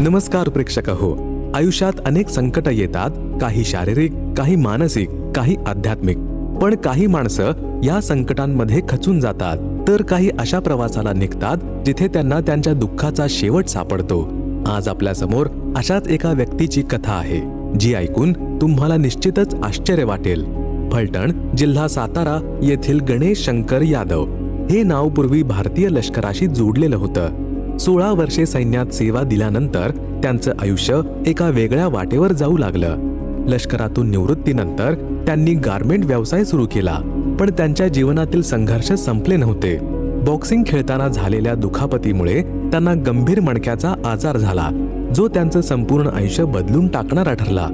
नमस्कार प्रेक्षक हो. आयुष्यात अनेक संकट येतात काही शारीरिक काही मानसिक काही आध्यात्मिक. पण काही माणसं या संकटांमध्ये खचून जातात तर काही अशा प्रवासाला निघतात जिथे त्यांना त्यांच्या दुःखाचा शेवट सापडतो. आज आपल्यासमोर अशाच एका व्यक्तीची कथा आहे जी ऐकून तुम्हाला निश्चितच आश्चर्य वाटेल. फलटण जिल्हा सातारा येथील गणेश शंकर यादव. हे नाव पूर्वी भारतीय लष्कराशी जोडलेलं होतं. सोळा वर्षे सैन्यात सेवा दिल्यानंतर त्यांचं आयुष्य एका वेगळ्या वाटेवर जाऊ लागलं. लष्करातून निवृत्तीनंतर त्यांनी गारमेंट व्यवसाय सुरू केला पण त्यांच्या जीवनातील संघर्ष संपले नव्हते. बॉक्सिंग खेळताना झालेल्या दुखापतीमुळे त्यांना गंभीर मणक्याचा आजार झाला जो त्यांचं संपूर्ण आयुष्य बदलून टाकणारा ठरला.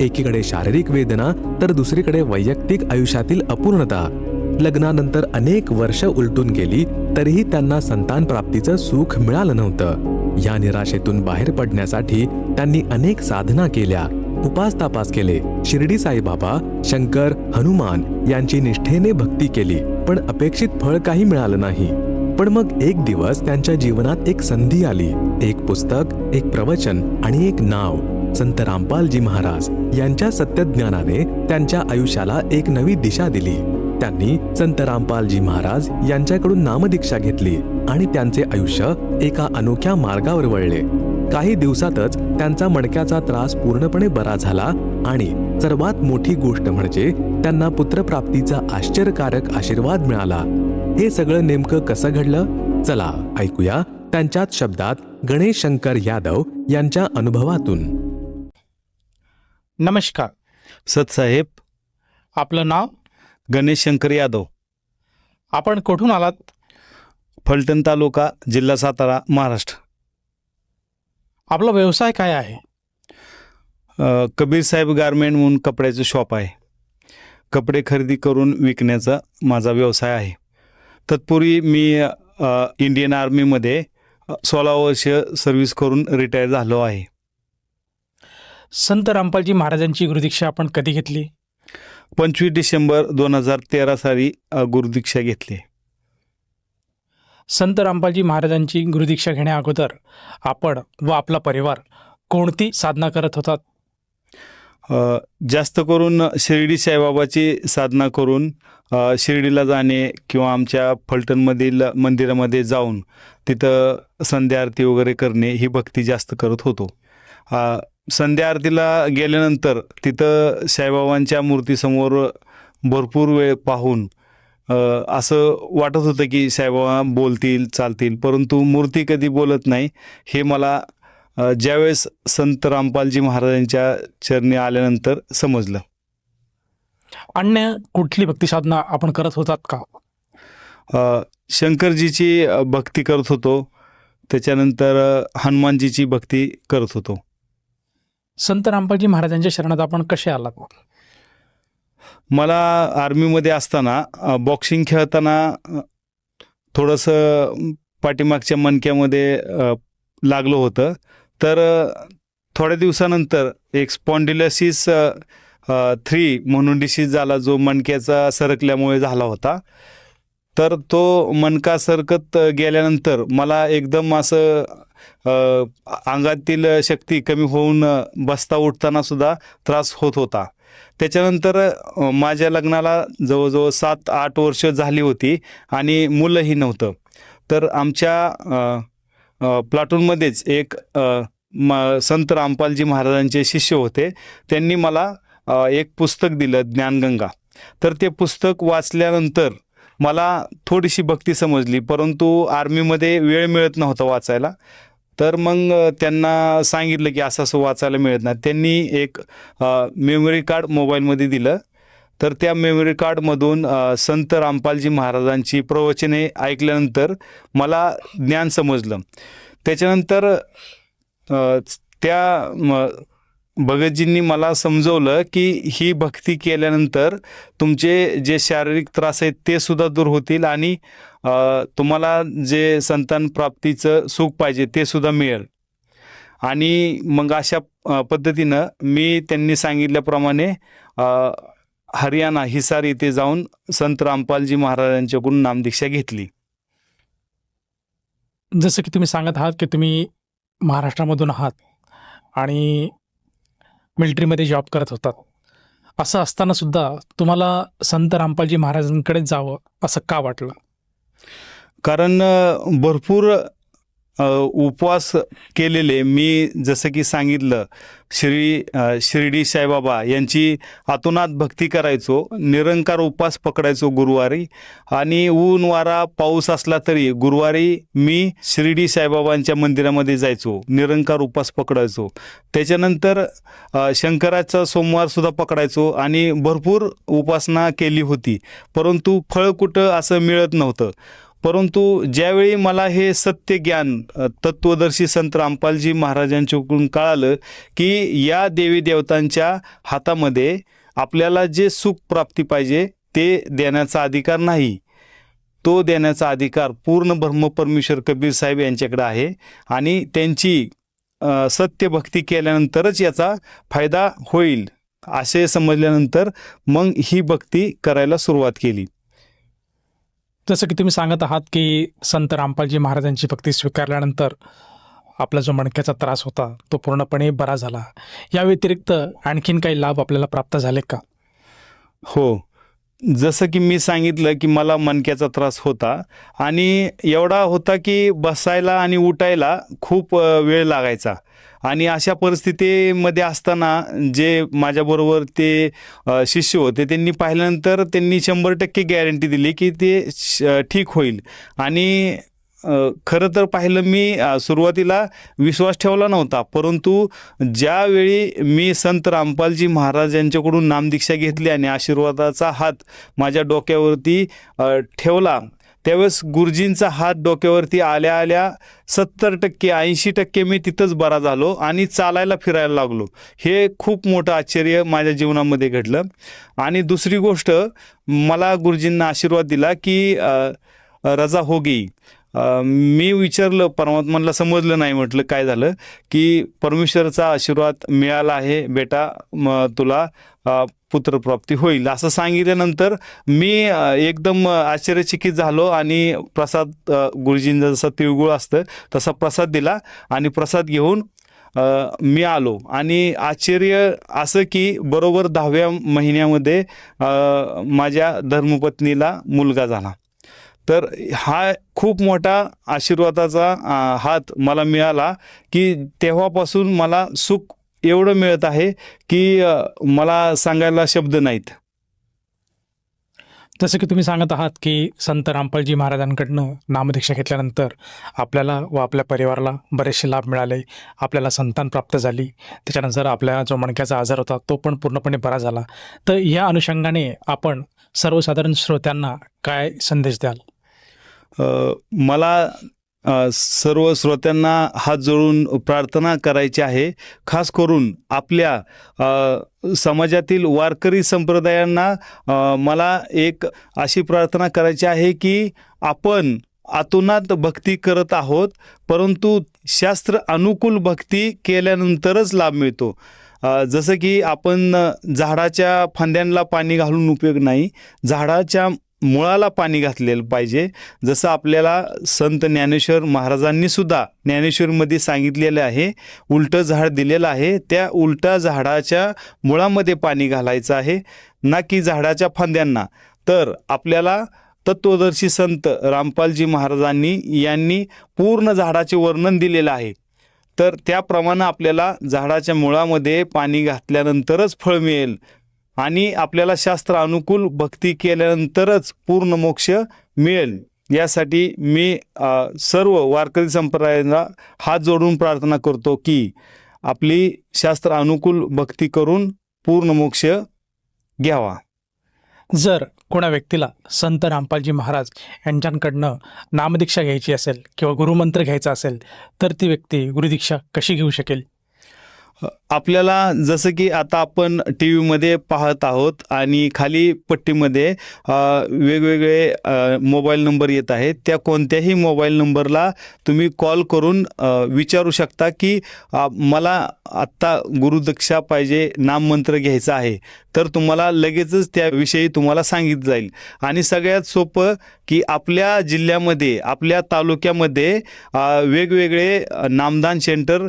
एकीकडे शारीरिक वेदना तर दुसरीकडे वैयक्तिक आयुष्यातील अपूर्णता. लग्नानंतर अनेक वर्ष उलटून गेली तरीही त्यांना संतान प्राप्तीचं सुख मिळालं नव्हतं. या निराशेतून बाहेर पडण्यासाठी त्यांनी अनेक साधना केल्या. उपास तापास केले. शिर्डी साईबाबा शंकर हनुमान यांची निष्ठेने भक्ती केली. पण अपेक्षित फळ काही मिळालं नाही. पण मग एक दिवस त्यांच्या जीवनात एक संधी आली. एक पुस्तक एक प्रवचन आणि एक नाव. संत रामपालजी महाराज यांच्या सत्यज्ञानाने त्यांच्या आयुष्याला एक नवी दिशा दिली. त्यांनी संत रामपालजी महाराज यांच्याकडून नामदीक्षा घेतली आणि त्यांचे आयुष्य एका अनोख्या मार्गावर वळले. काही दिवसातच त्यांचा मणक्याचा त्रास पूर्णपणे बरा झाला आणि सर्वात मोठी गोष्ट म्हणजे त्यांना पुत्रप्राप्तीचा आश्चर्यकारक आशीर्वाद मिळाला. हे सगळं नेमकं कसं घडलं? चला ऐकूया त्यांच्याच शब्दात गणेश शंकर यादव यांच्या अनुभवातून. नमस्कार. सतसाहेब. आपलं नाव? गणेश शंकर यादव. आपण कुठून आलात? फलटण तालुका जिल्हा सातारा महाराष्ट्र. आपला व्यवसाय काय आहे? अ, कबीर साहेब गारमेंट म्हणून कपड्याचं शॉप आहे. कपडे खरेदी करून विकण्याचा माझा व्यवसाय आहे. तत्पूर्वी मी अ, इंडियन आर्मीमध्ये अ, सोळा वर्ष सर्व्हिस करून रिटायर झालो आहे. संत रामपालजी महाराजांची गुरुदीक्षा आपण कधी घेतली? पंचवीस डिसेंबर दोन हजार तेरा साली गुरुदीक्षा घेतली. संत रामपालजी महाराजांची गुरुदीक्षा घेण्या अगोदर आपण व आपला परिवार कोणती साधना करत होतात? जास्त करून शिर्डी साईबाबाची साधना करून शिर्डीला जाणे किंवा आमच्या फलटणमधील मंदिरामध्ये जाऊन तिथं संध्या आरती वगैरे करणे ही भक्ती जास्त करत होतो. संध्या आरतीला गेल्यानंतर तिथं साईबाबांच्या मूर्तीसमोर भरपूर वेळ पाहून असं वाटत होतं की साईबाबा बोलतील चालतील. परंतु मूर्ती कधी बोलत नाही हे मला ज्यावेळेस संत रामपालजी महाराजांच्या चरणी आल्यानंतर समजलं. अन्य कुठली भक्ती साधना आपण करत होतात का? शंकरजीची भक्ती करत होतो. त्याच्यानंतर हनुमानजीची भक्ती करत होतो. संत रामपालजी महाराजांच्या शरणात आपण कसे आलात? मला आर्मीमध्ये असताना बॉक्सिंग खेळताना थोडंसं पाठीमागच्या मणक्यामध्ये लागलं होतं. तर थोड्या दिवसानंतर एक स्पॉन्डिलसिस थ्री म्हणून डिसीज झाला जो मणक्याचा सरकल्यामुळे झाला होता. तर तो मनका सरकत गेल्यानंतर मला एकदम असं अंगातील शक्ती कमी होऊन बसता उठताना सुद्धा त्रास होत होता. त्याच्यानंतर माझ्या लग्नाला जवळजवळ सात आठ वर्ष झाली होती आणि मुलंही नव्हतं. तर आमच्या प्लाटूनमध्येच एक म संत रामपालजी महाराजांचे शिष्य होते. त्यांनी मला एक पुस्तक दिलं ज्ञानगंगा. तर ते पुस्तक वाचल्यानंतर मला थोडीशी भक्ती समजली परंतु आर्मीमध्ये वेळ मिळत नव्हता वाचायला. तर मग त्यांना सांगितलं की असं असं वाचायला मिळत नाही. त्यांनी एक मेमरी कार्ड मोबाईलमध्ये दिलं. तर त्या मेमरी कार्डमधून संत रामपालजी महाराजांची प्रवचने ऐकल्यानंतर मला ज्ञान समजलं. त्याच्यानंतर त्या भगतजींनी मला समजवलं की ही भक्ती केल्यानंतर तुमचे जे शारीरिक त्रास आहेत ते सुद्धा दूर होतील आणि तुम्हाला जे संतान प्राप्तीचं सुख पाहिजे ते सुद्धा मिळेल. आणि मग अशा पद्धतीनं मी त्यांनी सांगितल्याप्रमाणे हरियाणा हिसार येथे जाऊन संत रामपालजी महाराजांच्याकडून नामदीक्षा घेतली. जसं की तुम्ही सांगत आहात की तुम्ही महाराष्ट्रामधून आहात आणि मिलिटरीमध्ये जॉब करत होतात. असं असताना सुद्धा तुम्हाला संत रामपालजी महाराजांकडेच जावं असं का वाटलं? कारण भरपूर उपवास केलेले मी जसं की सांगितलं श्री शिर्डी साईबाबा यांची आतोनात भक्ती करायचो निरंकार उपवास पकडायचो गुरुवारी आणि ऊन वारा पाऊस असला तरी गुरुवारी मी शिर्डी साईबाबांच्या मंदिरामध्ये जायचो निरंकार उपवास पकडायचो. त्याच्यानंतर शंकराचा सोमवारसुद्धा पकडायचो आणि भरपूर उपासना केली होती परंतु फळ कुठं असं मिळत नव्हतं. परंतु ज्यावेळी मला हे सत्य ज्ञान तत्वदर्शी संत रामपालजी महाराजांच्याकडून कळालं की या देवी देवतांच्या हातामध्ये आपल्याला जे सुख प्राप्ती पाहिजे ते देण्याचा अधिकार नाही. तो देण्याचा अधिकार पूर्ण ब्रह्मपरमेश्वर कबीर साहेब यांच्याकडे आहे आणि त्यांची सत्यभक्ती सत्य भक्ती केल्यानंतरच याचा फायदा होईल असे समजल्यानंतर मग ही भक्ती करायला सुरुवात केली. जसं की तुम्ही सांगत आहात की संत रामपालजी महाराजांची भक्ती स्वीकारल्यानंतर आपला जो मणक्याचा त्रास होता तो पूर्णपणे बरा झाला. या व्यतिरिक्त आणखीन काही लाभ आपल्याला प्राप्त झाले का? हो. जसं की मी सांगितलं की मला मणक्याचा त्रास होता आणि एवढा होता की बसायला आणि उठायला खूप वेळ लागायचा. आणि अशा परिस्थितीमध्ये असताना जे माझ्याबरोबर ते शिष्य होते त्यांनी पाहिल्यानंतर त्यांनी शंभर टक्के गॅरंटी दिली की ते श- ठीक होईल. आणि खरं तर पाहिलं मी सुरुवातीला विश्वास ठेवला नव्हता. परंतु ज्यावेळी मी संत रामपालजी महाराज यांच्याकडून नामदीक्षा घेतली आणि आशीर्वादाचा हात माझ्या डोक्यावरती ठेवला त्यावेळेस गुरुजींचा हात डोक्यावरती आल्या आल्या सत्तर टक्के ऐंशी टक्के मी तिथंच बरा झालो आणि चालायला फिरायला लागलो. हे खूप मोठं आश्चर्य माझ्या जीवनामध्ये घडलं. आणि दुसरी गोष्ट मला गुरुजींना आशीर्वाद दिला की रजा होगी. मी विचारलं परमात्माला समजलं नाही म्हटलं काय झालं? की परमेश्वरचा आशीर्वाद मिळाला आहे बेटा तुला पुत्रप्राप्ती होईल. असं सांगितल्यानंतर मी एकदम आश्चर्यचकित झालो आणि प्रसाद गुरुजींचा जसा तिळगुळ असतं तसा प्रसाद दिला आणि प्रसाद घेऊन मी आलो. आणि आश्चर्य असं की बरोबर दहाव्या महिन्यामध्ये माझ्या धर्मपत्नीला मुलगा झाला. तर हा खूप मोठा आशीर्वादाचा हात मला मिळाला की तेव्हापासून मला सुख एवढं मिळत आहे की मला सांगायला शब्द नाहीत. जसं की तुम्ही सांगत आहात की संत रामपालजी महाराजांकडनं नामदीक्षा घेतल्यानंतर आपल्याला व आपल्या परिवाराला बरेचसे लाभ मिळाले आपल्याला संतान प्राप्त झाली त्याच्यानंतर आपल्या जो मणक्याचा आजार होता तो पण पूर्णपणे बरा झाला. तर या अनुषंगाने आपण सर्वसाधारण श्रोत्यांना काय संदेश द्याल? मला सर्व श्रोत्यांना हात जोडून प्रार्थना करायची आहे. खास करून आपल्या समाजातील वारकरी संप्रदायांना मला एक अशी प्रार्थना करायची आहे की आपण आतोनात भक्ती करत आहोत परंतु शास्त्र अनुकूल भक्ती केल्यानंतरच लाभ मिळतो. जसं की आपण झाडाच्या फांद्यांना पाणी घालून उपयोग नाही. झाडाच्या मुळाला पाणी घातलेलं पाहिजे. जसं आपल्याला संत ज्ञानेश्वर महाराजांनी सुद्धा ज्ञानेश्वरमध्ये सांगितलेलं आहे उलटं झाड दिलेलं आहे. त्या उलट्या झाडाच्या मुळामध्ये पाणी घालायचं आहे ना की झाडाच्या फांद्यांना. तर आपल्याला तत्वदर्शी संत रामपालजी महाराजांनी यांनी पूर्ण झाडाचे वर्णन दिलेलं आहे. तर त्याप्रमाणे आपल्याला झाडाच्या मुळामध्ये पाणी घातल्यानंतरच फळ मिळेल. आणि आपल्याला शास्त्र अनुकूल भक्ती केल्यानंतरच पूर्ण मोक्ष मिळेल. यासाठी मी सर्व वारकरी संप्रदायाला हात जोडून प्रार्थना करतो की आपली शास्त्र अनुकूल भक्ती करून पूर्ण मोक्ष घ्यावा. जर कोणा व्यक्तीला संत रामपालजी महाराज यांच्याकडनं नामदीक्षा घ्यायची असेल किंवा गुरुमंत्र घ्यायचा असेल तर ती व्यक्ती गुरुदीक्षा कशी घेऊ शकेल? आपल्याला जसं की आता आपण टी व्हीमध्ये पाहत आहोत आणि खाली पट्टीमध्ये वेगवेगळे मोबाईल नंबर येत आहेत. त्या कोणत्याही मोबाईल नंबरला तुम्ही कॉल करून विचारू शकता की मला आत्ता गुरुदक्षा पाहिजे नाममंत्र घ्यायचा आहे. तर तुम्हाला लगेचच त्याविषयी तुम्हाला सांगितलं जाईल. आणि सगळ्यात सोपं की आपल्या जिल्ह्यामध्ये आपल्या तालुक्यामध्ये वेगवेगळे नामदान सेंटर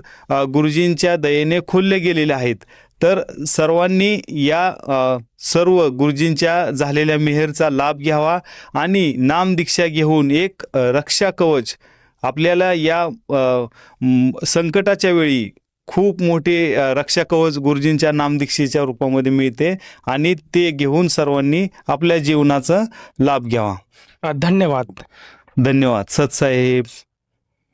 गुरुजींच्या दयेने खोलले गेलेले आहेत. तर सर्वांनी या सर्व गुरुजींच्या झालेल्या मेहरचा लाभ घ्यावा आणि नामदीक्षा घेऊन एक रक्षा कवच आपल्याला या संकटाच्या वेळी खूप मोठे रक्षा कवच गुरुजींच्या नामदीक्षेच्या रूपामध्ये मिळते आणि ते घेऊन सर्वांनी आपल्या जीवनाचा लाभ घ्यावा. धन्यवाद. धन्यवाद. सतसाहेब